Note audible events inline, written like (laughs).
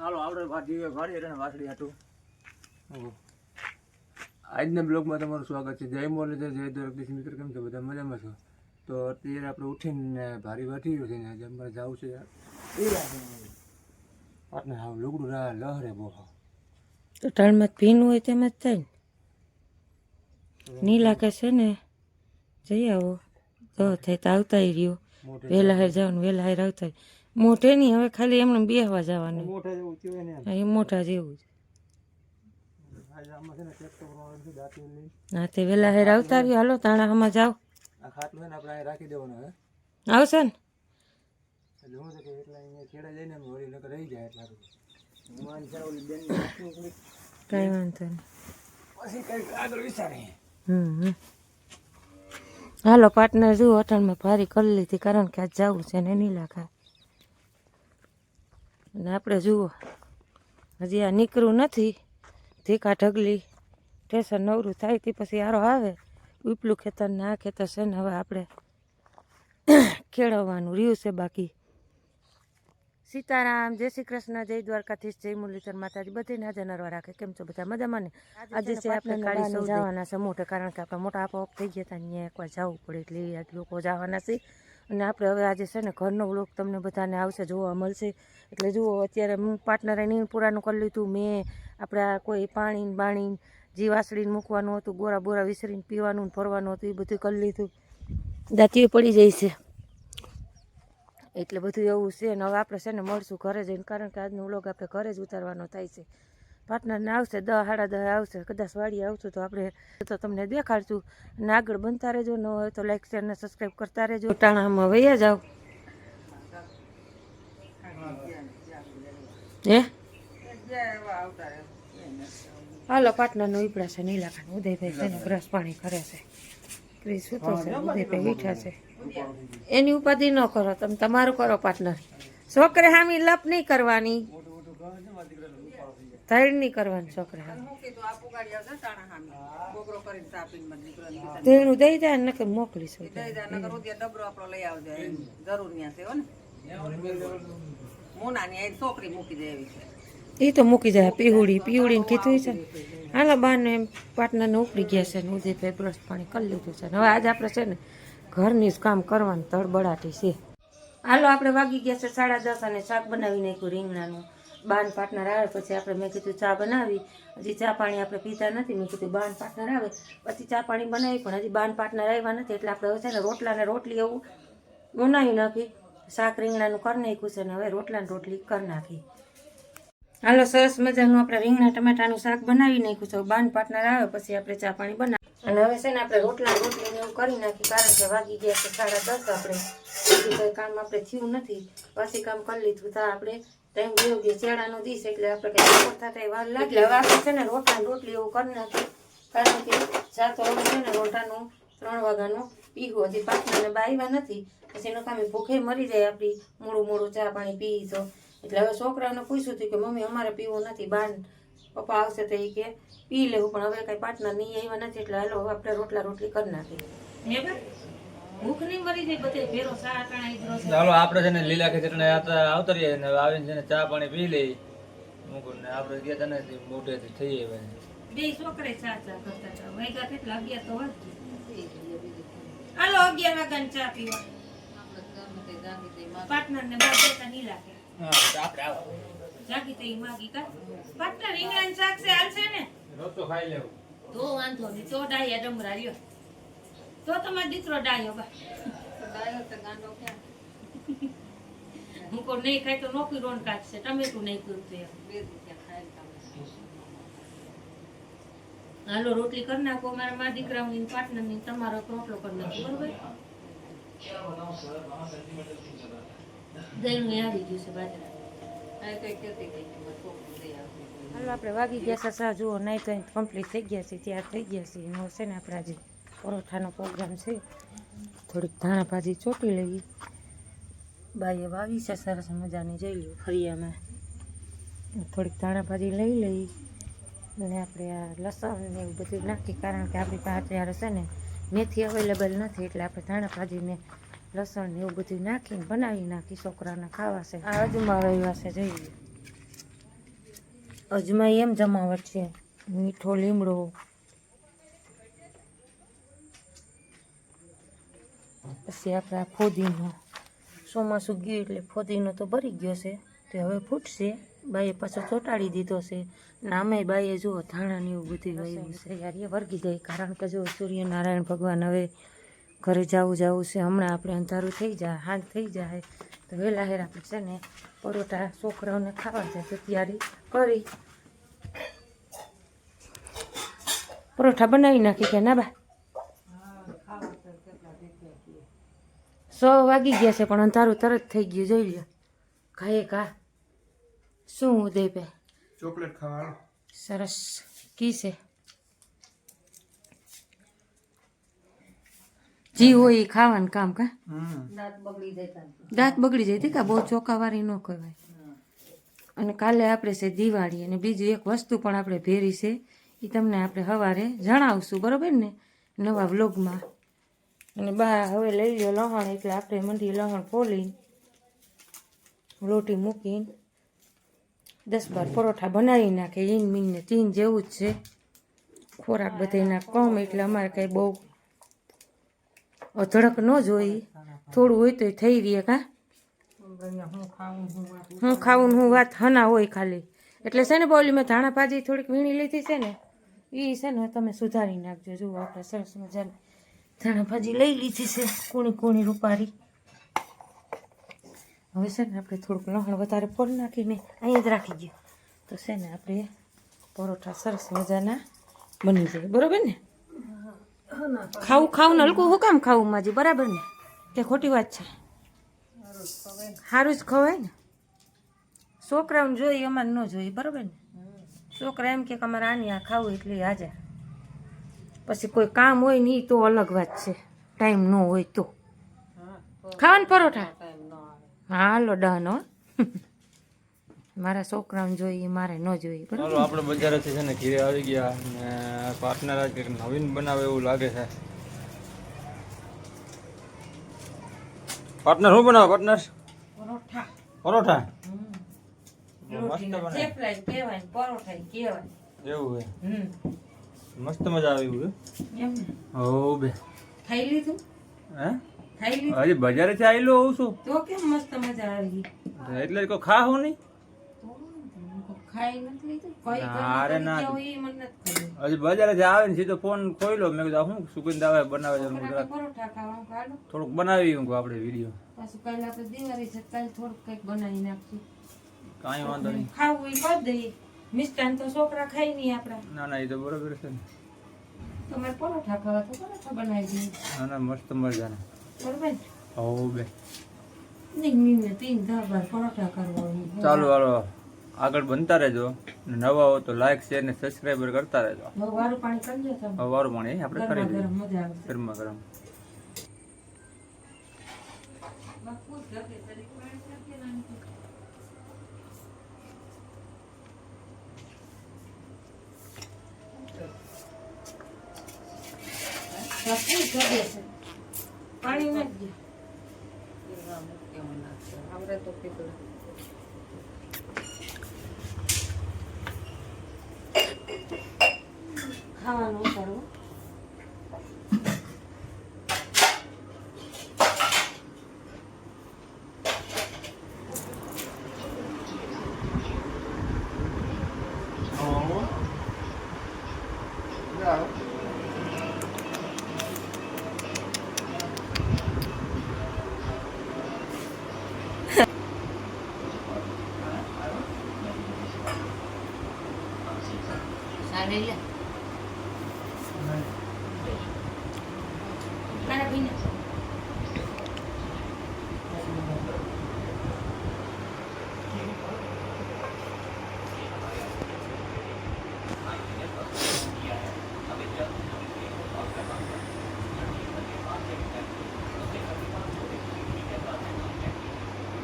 હાલો આપણે વાડી વાડી એટલે વાસળી હતું આજના બ્લોગમાં તમારું સ્વાગત છે. જય મોરલીધર જય દ્વારકધીશ. મિત્ર કેમ છો? બધા મજામાં છો? તો અત્યારે આપણે ઉઠીને ભારી વાટી ગયું છે ને આજે અમારે જવું છે. પાટને હા લુગડું રા લહરે બહુ. તો ટાળમાં ભીનું હોય તેમ જ થાય ને. નીલા કે છે ને જઈ આવો. તો થાય તો આવતા રહ્યો. વહેલા હાર જવાનું વહેલા હાર આવતા મોટે નહીં હવે ખાલી એમને બેહવા જવાનું. મોટા જેવું થયું એ મોટા જેવું આમાં છે હા તે વહેલા હેર આવતા રહ્યો. હાલો તાણામાં જાઓ. આ ખાટલું છે ને આપણે અહીં રાખી દેવાનું હે. આવશે ને? કાંઈ વાંધો નહીં. હમ. હાલો પાર્ટનર જુઓ અટાણમાં ભારી કરી લીધી કારણ કે આજ જવું છે ને નીલા ખા અને આપણે જુઓ હજી આ નીકળવું નથી. ધીકા ઢગલી સ્ટેશન નવરું થાય તે પછી આરો આવે. ઉપલું ખેતર ને આ ખેતર છે ને હવે આપણે (clears throat) ખેડવવાનું રહ્યું છે બાકી. સીતારામ જય શ્રી કૃષ્ણ જય દ્વારકાથી જય મુરલીધર માતાજી. બધી હાજર નરવા રાખે. કેમ છો બધા? મજામાં ને? આજે છે આપણે કાળી સૌ જવાના છે મોટે કારણ કે આપણે મોટા આપોઆપ થઈ ગયા હતા અહીંયા એકવાર જવું પડે એટલે લોકો જવાના છે. અને આપણે હવે આજે છે ને ઘરનો વ્લોગ તમને બધાને આવશે, જોવા મળશે. એટલે જુઓ, અત્યારે હું પાર્ટનરે નીણ પૂરાનું કરી લીધું. મેં આપણે આ કોઈ પાણી બાણી જીવાસળીને મૂકવાનું હતું, ગોરા બોરા વિસરીને પીવાનું ફરવાનું હતું, એ બધું કરી લીધું. દાંતીઓ પડી જાય છે. એટલે બધું એવું છે ને હવે આપણે છે ને મળશું ઘરે જઈને, કારણ કે આજનો વ્લોગ આપણે ઘરે જ ઉતારવાનો થાય છે. પાર્ટનરને આવશે, દહ, સાડા દહ આવશે, કદાચ વાડીએ આવશું તો આપણે તો તમને દેખાડશું. અને આગળ બનતા રહેજો, ન હોય તો લાઈક શેર ને સબસ્ક્રાઈબ કરતા રહેજો. ટાણામાં વૈયા જાઓ. હે? હાલો, પાર્ટનરનો ઉપડા છે નીલાખાન ઉદયભાઈ છે ને બ્રશ પાણી કરે છે. ક્રિસ સૂતો છે, ઉદયભાઈ મીઠા છે. એની ઉપાધિ ન કરો, તમે તમારું કરો, પાર્ટનર. છોકરે હામી લપ નહીં કરવાની. ધૈર્ય નહીં કરવાનું છોકરા તેનું દઈ દે ને. મોનાની મોકલીશું છોકરી મૂકી દેવી છે. એ તો મૂકી જાય પીહુડી પીહુડીને કીધું છે ને. હાલો બાને એમ પાર્ટનરને ઉપડી ગયા છે ને ઉદયભાઈ બ્રશ પાણી કરી લીધું છે હવે આજે આપણે છે ને ઘરની જ કામ કરવાનું તળબડાટી છે. હાલો આપણે વાગી ગયા છે સાડા દસ અને શાક બનાવી નાખ્યું રીંગણાનું. બાન પાર્ટનર આવે પછી આપણે મેં કીધું ચા બનાવી. હજી ચા પાણી આપણે પીતા નથી. મેં કીધું બાન પાર્ટનર આવે પછી ચા પાણી બનાવી, પણ હજી બાન પાર્ટનર આવ્યા નથી. એટલે આપણે હવે છે ને રોટલાને રોટલી એવું બનાવી નાખી. શાક રીંગણાનું કરી નાખ્યું છે ને હવે રોટલાને રોટલી કરી નાખી. હાલો, સરસ મજાનું આપણે રીંગણા ટમેટાનું શાક બનાવી નાખ્યું છે. બાન પાર્ટનર આવે પછી આપણે ચા પાણી બનાવી. અને હવે છે ને આપણે રોટલા રોટલીને રોટલી એવું કરી નાખી, કારણ કે વાગી ગયા છે સાડા દસ આપણે. કંઈ કામ આપણે થયું નથી. પછી કામ કરી લીધું તો આપણે ટાઈમ ગયો ગયો ચેડાનો દિવસ એટલે આપણે કંઈ કરતા થાય વાર લાગે. હવે આપણે છે ને રોટલા રોટલી એવું કરી નાખી કારણ કે જાતો હવે છે ને રોટાનું ત્રણ વાગ્યાનું પીવું હજી પાછળ બાવ્યા નથી. પછી એનો કામે ભૂખે મરી જાય આપણી મોડું મોડું ચા પાણી પી તો. એટલે હવે છોકરાઓને પૂછ્યું હતું કે, મમ્મી, અમારે પીવું નથી બાર પપ્પા આવશે તો એ કે, પી લેવું, પણ હવે કઈ પાર્ટનર નહીં આવ્યા નથી, એટલે હાલો, હવે આપણે રોટલા રોટલી કરી નાખી છે. ચાલો આપણે છે ને લીલા ખેતરને આવતા રહીએ ને આવીને છે ને ચા પાણી પી લઈ. મૂકું ને આપણે ગયા તને મોટે થઈએ થઈ બે છોકરે ચા ચા કરતા હતા. વાગ્યા કેટલા અગિયાર તો હાલો અગિયાર વાગ્યા ચા પીવા. પાર્ટનર ને બાર દેતા નહીં લાગે. આપણે આવો. જાગી તો ઈ માગી કા. પાર્ટનર ઇંગ્લેન્ડ શાક છે હાલશે ને. રોટલો ખાઈ લેવું. તો વાંધો નહીં તો ડાયા ડમરા રહ્યો. તો તમારો દીકરો ડાયો બા. હું કોઈ નહીં ખાય તો નોકરી રોન કાઢશે ટમેટું નહીં કર્યું તો એમ. હાલો રોટલી કરી નાખો. મારા મા દીકરાઓની પાર્ટનરની તમારો રોટલો કરી નાખો બરોબર? દહીંનું એ આવી ગયું છે બાજરા. હાલો આપણે વાગી ગયા છે સાહ જુઓ નહીં તો કમ્પ્લીટ થઈ ગયા છે તૈયાર થઈ ગયા છે. એનો છે ને આપણે આજે પરોઠાનો પ્રોગ્રામ છે. થોડીક ધાણા ભાજી ચોટી લઈએ બાઈએ વાવી છે, સરસ મજાની, જઈ લઈએ ફરિયામાં થોડીક ધાણા ભાજી લઈ લઈ. અને આપણે આ લસણ ને એવું બધું નાખી, કારણ કે આપણી પાસે અત્યારે છે ને મેથી અવેલેબલ નથી, એટલે આપણે ધાણા ભાજીને લસણ ને એવું બધું નાખીને બનાવી નાખી છોકરાને ખાવા છે. આ અજમા રહ્યા છે જઈએ અજમાઈ એમ જમાવટ છે. મીઠો લીમડો પછી આપણે આ ફોદીનો ચોમાસું ગયું એટલે ફોદીનો તો ભરી ગયો છે. તે હવે ફૂટશે. બાઈએ પાછો ચોંટાડી દીધો છે. નામે બાઈએ જુઓ ધાણાની એવું બધું વાવ્યું છે. યાર, એ વર્ગી જાય કારણ કે જો સૂર્યનારાયણ ભગવાન હવે ઘરે જવું જવું છે. હમણાં આપણે અંધારું થઈ જાય હાથ થઈ જાય. તો વહેલા હેર આપણે છે ને પરોઠા છોકરાઓને ખાવા જાય. તો તૈયારી કરી. પરોઠા બનાવી નાખી કે ના બા? સો વાગી ગયા છે પણ અંધારું તરત થઈ ગયું જોઈ લ્યો. ખાએ કા શું ઉદયભાઈ ચોકલેટ ખાવાનું. સરસ. કી છે? જી હોય એ ખાવાનું કામ કા? દાંત બગડી જાય તે કા? બહુ ચોખાવાળી ન કહેવાય. અને કાલે આપણે છે દિવાળી અને બીજી એક વસ્તુ પણ આપણે ભેરી છે એ તમને આપણે સવારે જણાવશું બરોબર ને? નવા વ્લોગમાં. અને બા, હવે લઈ લ્યો લહણ, એટલે આપણે મંડી લહણ ફોલીને લોટી મૂકીને દસ બાર પરોઠા બનાવી નાખે. ઈન મીનને ચીન જેવું જ છે. ખોરાક બધાના કમ, એટલે અમારે કંઈ બહુ અધડક ન જોઈ. થોડું હોય તો થઈ રહીએ કાં? હું ખાવું હું વાત હના હોય ખાલી. એટલે છે ને બોલી મેં ધાણા ભાજી થોડીક વીણી લીધી છે ને એ છે ને તમે સુધારી નાખજો. જુઓ, આપણે સરસ મજાની ધાણા ભાજી લઈ લીધી છે, કૂણી કૂણી રૂપારી. હવે છે ને આપણે થોડુંક લહણ વધારે ફોડ નાખીને અહીંયા જ રાખી ગયો તો છે ને આપણે પરોઠા સરસ મજાના બની જાય. બરાબર ને? ખાવું ખાવું ને હલકું, હું કામ ખાવું માજી? બરાબર ને? કે ખોટી વાત છે? સારું જ ખવાય ને? છોકરાઓને જોઈએ, અમારે ન જોઈએ. બરાબર ને? છોકરા એમ કે અમારે આની આ ખાવું એટલે હાજર પછી કોઈ કામ હોય ને ઈ તો અલગ વાત છે. ટાઈમ ન હોય તો. ખાવાનું પરોઠા? હાલો ડન હો. (laughs) મારા છોકરાઓને જોઈએ મારે ન જોઈએ બરાબર? આપણે બજારેથી છે ને ઘીરે આવી ગયા અને પાર્ટનર આજ નવીન બનાવે એવું લાગે છે. પાર્ટનર શું બનાવે પાર્ટનર પરોઠા. પરોઠા? મસ્ત બનાવે. પરોઠા ય કહેવાય એવું હે હમ. મસ્ત મજા આવી એવું એમ ઓ હો બે. ખાઈ લીધું? હે? ખાઈ લીધું? હજી બજારેથી આવેલો હોઉં છું. તો કેમ મસ્ત મજા આવી? એટલે કોઈ ખા હું નહીં ખાઈ નથી લીધું. કઈ અરે ના. હજી હજી બજારેથી આવે ને સીધો ફોન ખોઈલો મેં કીધું શું સુગંધ આવે? બનાવે છે? હું પરોઠા ખાવાનું ખાડો થોડુંક બનાવી હું આપણે વીડિયો પાછું કાલે આપણે દિવાળી છે કાલે થોડુંક કંઈક બનાવી નાખશું. કાંઈ વાંધો નહીં. ખાવું એ કરી દઈએ. મિષ્ટાન તો છોકરા ખાઈ નહીં આપણા. ના ના એ તો બરોબર છે ને. તમારે પરોઠા ખાવા તો પરોઠા બનાવી દઈએ. ના ના મસ્ત મજાના. બરોબર? ને હો બે. નહીં નહીં તીન ધાર પરોઠા કરવા. ચાલો હાલો. આગળ બનતા રહેજો. નવા હો તો લાઈક શેર ને સબસ્ક્રાઈબર કરતા રહેજો. વારું પાણી કરજો તમે. હવે વારું પણ આપણે કરી દઈએ. મજા આવશે ગરમા ગરમ. બાપુ જગે છે. પાણી નાખજો. ખાવાનું ઉતારો